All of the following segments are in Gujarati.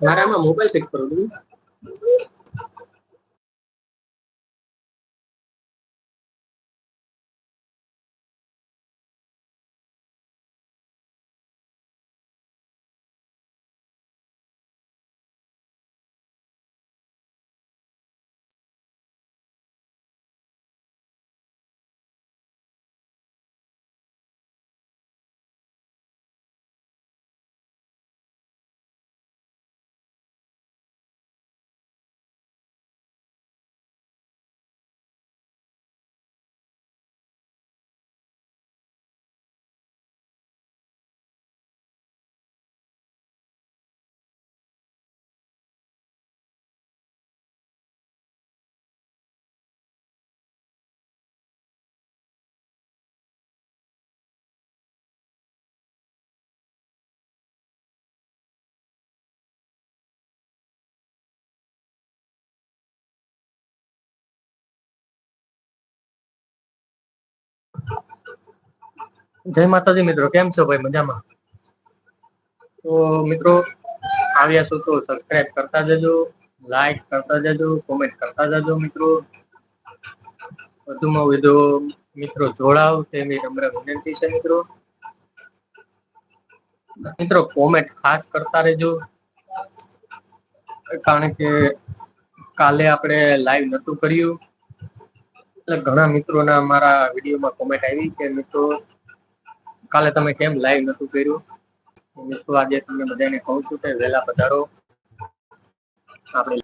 யாராம மொபைல் செக் பண்ணுங்க. જય માતાજી મિત્રો, કેમ છો ભાઈ? મજામાં? તો મિત્રો, આવ્યા છો તો સબસ્ક્રાઇબ કરતા જજો લાઈક કરતા જજો કોમેન્ટ કરતા જજો મિત્રો. વધુમાં વધુ મિત્રો જોડાવ તેવી નમ્ર વિનંતી છે મિત્રો. મિત્રો કોમેન્ટ ખાસ કરતા રહેજો. કારણ કે કાલે આપણે લાઈવ નતું કર્યું. એટલે ઘણા મિત્રોના મારા વિડીયોમાં કોમેન્ટ આવી કે મિત્રો. કાલે તમે કેમ લાઈવ નતું કર્યું? મિત્રો આજે તમને બધાને કહું છું કે વહેલા પધારો. આપણે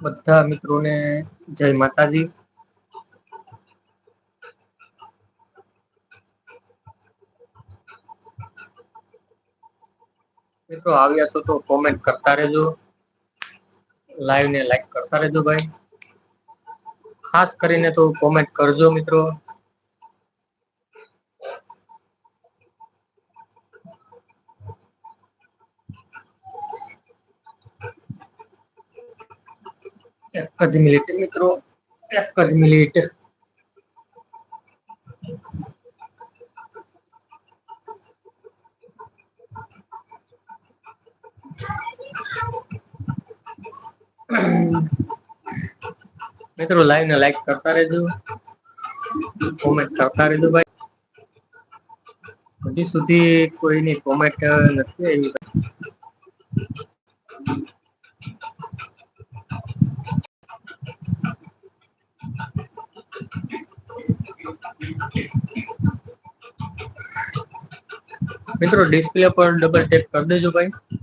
બધા મિત્રોને જય માતાજી. મિત્રો આવ્યા છો તો કોમેન્ટ કરતા રહેજો. લાઈવ ને લાઈક કરતા રહેજો ભાઈ. ખાસ કરીને તો કોમેન્ટ કરજો મિત્રો. એક જ મિનિટ મિત્રો, એક જ મિનિટ મિત્રો લાઈવ ને લાઈક કરતા રહેજો. કોમેન્ટ કરતા રહેજો ભાઈ. હજી સુધી કોઈની કોમેન્ટ નથી આવી મિત્રો ડિસ્પ્લે પર ડબલ ટેપ કરી દેજો ભાઈ.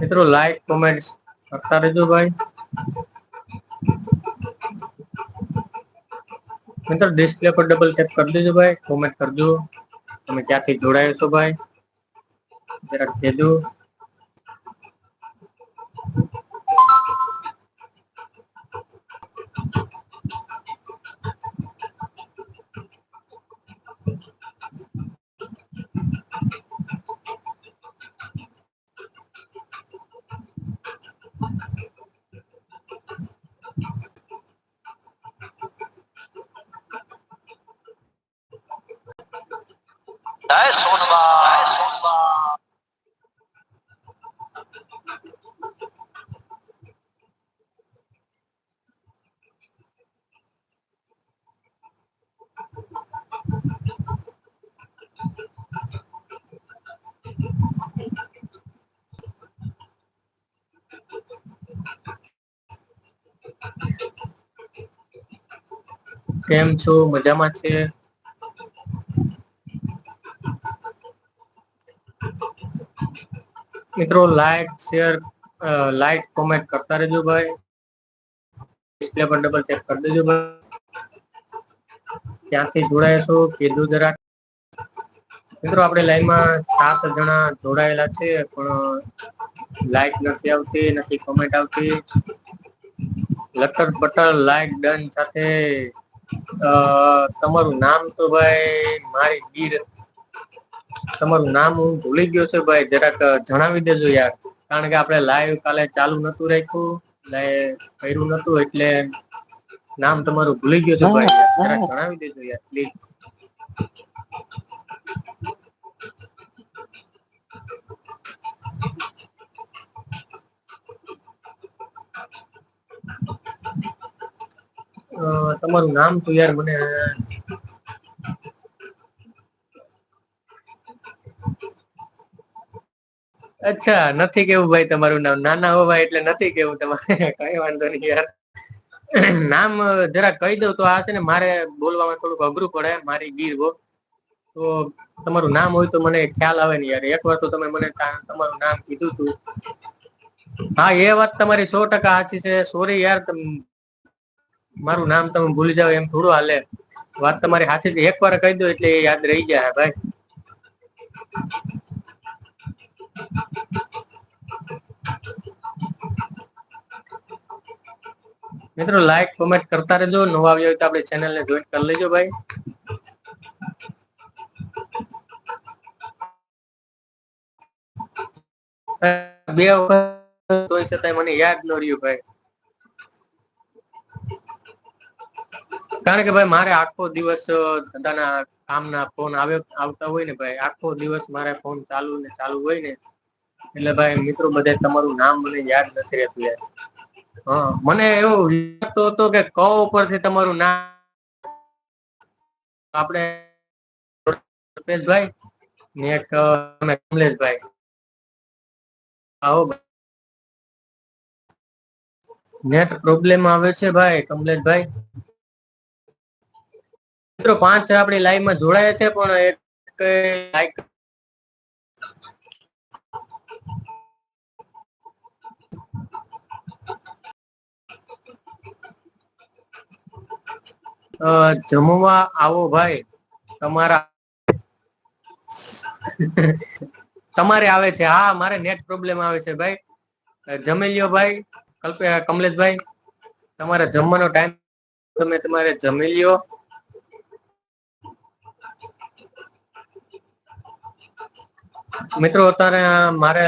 મિત્રો લાઈક કોમેન્ટ્સ કરતા રહેજો ભાઈ. મિત્રો ડિસ્પ્લે પર ડબલ ટેપ કરી દેજો ભાઈ. કોમેન્ટ કરજો. તમે ક્યાંથી જોડાયો છો ભાઈ? જરાક કહેજો. જય સોનબા જય સોનબા કેમ છો? મજામાં છે? મિત્રો લાઈક શેર લાઈક કોમેન્ટ કરતા રહેજો ભાઈ. ડિસ્પ્લે પર ડબલ ટેપ કરી દેજો ભાઈ. ક્યાંથી જોડાયા છો? કીધું જરાક. મિત્રો, આપણે લાઈનમાં સાત જણા જોડાયેલા છે, પણ લાઈક નથી આવતી, નથી કોમેન્ટ આવતી. લટર બટર લાઈક ડન સાથે તમારું નામ તો ભાઈ મારી બીર તમારું નામ હું ભૂલી ગયો છે ભાઈ જરાક જણાવી દેજો યાર. કારણ કે આપણે લાઈવ કાલે ચાલુ નતું રાખ્યું એટલે કર્યું નતું એટલે નામ તમારું ભૂલી ગયો છે ભાઈ. જરાક જણાવી દેજો યાર પ્લીઝ તમારું નામ તો યાર મને અચ્છા, નથી કેવું ભાઈ તમારું નામ. નાના હો ભાઈ એટલે નથી કેવું તમારે. કઈ વાંધો નહીં યાર. નામ જરા કહી દઉં તો આ છે ને, મારે બોલવામાં થોડુંક અઘરું પડે, મારી ગીર હો. તો તમારું નામ હોય તો મને ખ્યાલ આવે ને યાર. એક વાર તો તમે મને તમારું નામ કીધું હતું હા, એ વાત તમારી સો ટકા સાચી છે. સોરી યાર મારું નામ તમે ભૂલી જાવ એમ થોડું હાલે. વાત તમારી સાચી છે. એકવાર કહી દો એટલે એ યાદ રહી જાય ભાઈ. મિત્રો લાઈક કોમેન્ટ કરતા રહેજો. નવા આવ્યા હોય તો આપણે ચેનલ ને જોઈન કરી લેજો ભાઈ. બે વખત તોય છતાંય મને યાદ ન રહ્યું ભાઈ. કારણ કે ભાઈ મારે આખો દિવસ ધંધાના કામના ફોન આવતા હોય ને ભાઈ, આખો દિવસ મારે ફોન ચાલુ ને ચાલુ હોય ને, એટલે ભાઈ મિત્રો બધે તમારું નામ મને યાદ નથી રહેતું યાર. મને એવું લાગતો હતો કે ક ઉપરથી તમારું નામ આપણે રૂપેશભાઈ ને એક કમલેશભાઈ. આવો નેટ પ્રોબ્લેમ આવે છે ભાઈ, કમલેશભાઈ. મિત્રો, પાંચ આપણી લાઈવમાં જોડાયા છે, પણ એક લાઈક જમવા આવો ભાઈ. તમારા તમારે આવે છે. હા, મારે નેટ પ્રોબ્લેમ આવે છે ભાઈ. જમી લ્યો ભાઈ, કલ્પે, કમલેશભાઈ. તમારે જમવાનો ટાઈમ તમે તમારે જમી લ્યો. મિત્રો અત્યારે મારે